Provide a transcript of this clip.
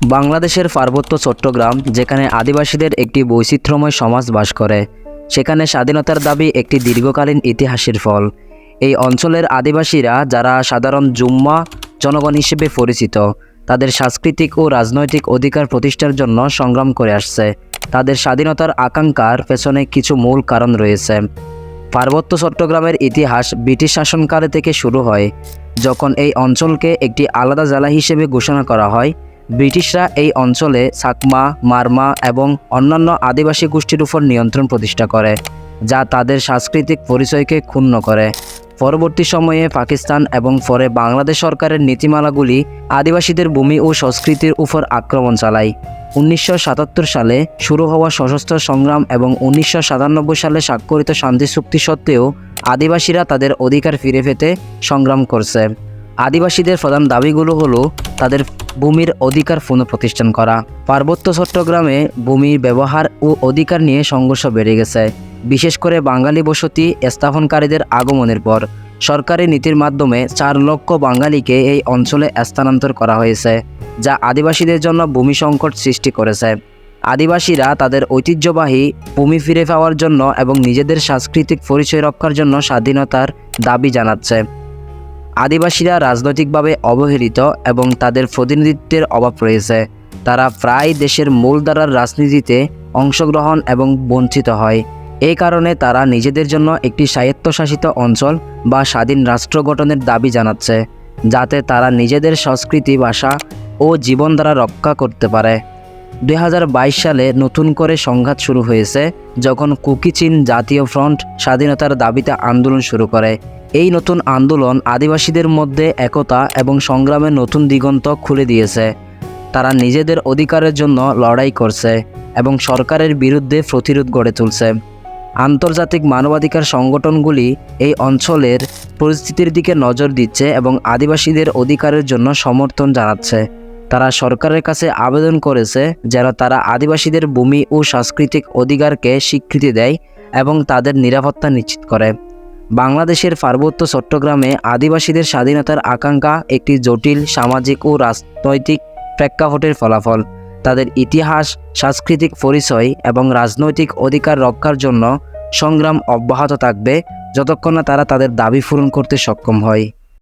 বাংলাদেশের পার্বত্য চট্টগ্রাম, যেখানে আদিবাসীদের একটি বৈচিত্র্যময় সমাজ বাস করে। সেখানে স্বাধীনতার দাবি একটি দীর্ঘকালীন ইতিহাসের ফল। এই অঞ্চলের আদিবাসীরা, যারা সাধারণ জুম্মা জনগণ হিসেবে পরিচিত, তাদের সাংস্কৃতিক ও রাজনৈতিক অধিকার প্রতিষ্ঠার জন্য সংগ্রাম করে আসছে। তাদের স্বাধীনতার আকাঙ্ক্ষার পেছনে কিছু মূল কারণ রয়েছে। পার্বত্য চট্টগ্রামের ইতিহাস ব্রিটিশ শাসনকালে থেকে শুরু হয়, যখন এই অঞ্চলকে একটি আলাদা জেলা হিসেবে ঘোষণা করা হয়। ব্রিটিশরা এই অঞ্চলে সাকমা মারমা এবং অন্যান্য আদিবাসী গোষ্ঠীর উপর নিয়ন্ত্রণ প্রতিষ্ঠা করে, যা তাদের সাংস্কৃতিক পরিচয়কে ক্ষুণ্ণ করে। পরবর্তী সময়ে পাকিস্তান এবং পরে বাংলাদেশ সরকারের নীতিমালাগুলি আদিবাসীদের ভূমি ও সংস্কৃতির উপর আক্রমণ চালায়। উনিশশো সাতাত্তর সালে শুরু হওয়া সশস্ত্র সংগ্রাম এবং উনিশশো সাতানব্বই সালে স্বাক্ষরিত শান্তি চুক্তি সত্ত্বেও আদিবাসীরা তাদের অধিকার ফিরে পেতে সংগ্রাম করছে। আদিবাসীদের প্রধান দাবিগুলো হলো তাদের ভূমির অধিকার পুনঃপ্রতিষ্ঠান করা। পার্বত্য চট্টগ্রামে ভূমির ব্যবহার ও অধিকার নিয়ে সংঘর্ষ বেড়ে গেছে। বিশেষ করে বাঙালি বসতি স্থাপনকারীদের আগমনের পর। সরকারি নীতির মাধ্যমে চার লক্ষ বাঙালিকে এই অঞ্চলে স্থানান্তর করা হয়েছে, যা আদিবাসীদের জন্য ভূমি সংকট সৃষ্টি করেছে। আদিবাসীরা তাদের ঐতিহ্যবাহী ভূমি ফিরে পাওয়ার জন্য এবং নিজেদের সাংস্কৃতিক পরিচয় রক্ষার জন্য স্বাধীনতার দাবি জানাচ্ছে। আদিবাসীরা রাজনৈতিকভাবে অবহেলিত এবং তাদের প্রতিনিধিত্বের অভাব রয়েছে। তারা প্রায় দেশের মূলধারার রাজনীতিতে অংশগ্রহণ এবং বঞ্চিত হয়। এই কারণে তারা নিজেদের জন্য একটি স্বায়ত্তশাসিত অঞ্চল বা স্বাধীন রাষ্ট্র গঠনের দাবি জানাচ্ছে, যাতে তারা নিজেদের সংস্কৃতি, ভাষা ও জীবনধারা রক্ষা করতে পারে। দু হাজার বাইশ সালে নতুন করে সংঘাত শুরু হয়েছে, যখন কুকি কুকিচিন জাতীয় ফ্রন্ট স্বাধীনতার দাবিতে আন্দোলন শুরু করে। এই নতুন আন্দোলন আদিবাসীদের মধ্যে একতা এবং সংগ্রামের নতুন দিগন্ত খুলে দিয়েছে। তারা নিজেদের অধিকারের জন্য লড়াই করছে এবং সরকারের বিরুদ্ধে প্রতিরোধ গড়ে তুলছে। আন্তর্জাতিক মানবাধিকার সংগঠনগুলি এই অঞ্চলের পরিস্থিতির দিকে নজর দিচ্ছে এবং আদিবাসীদের অধিকারের জন্য সমর্থন জানাচ্ছে। তারা সরকারের কাছে আবেদন করেছে যেন তারা আদিবাসীদের ভূমি ও সাংস্কৃতিক অধিকারকে স্বীকৃতি দেয় এবং তাদের নিরাপত্তা নিশ্চিত করে। বাংলাদেশের পার্বত্য চট্টগ্রামে আদিবাসীদের স্বাধীনতার আকাঙ্ক্ষা একটি জটিল সামাজিক ও রাজনৈতিক প্রেক্ষাপটের ফলাফল। তাদের ইতিহাস, সাংস্কৃতিক পরিচয় এবং রাজনৈতিক অধিকার রক্ষার জন্য সংগ্রাম অব্যাহত থাকবে যতক্ষণ না তারা তাদের দাবি পূরণ করতে সক্ষম হয়।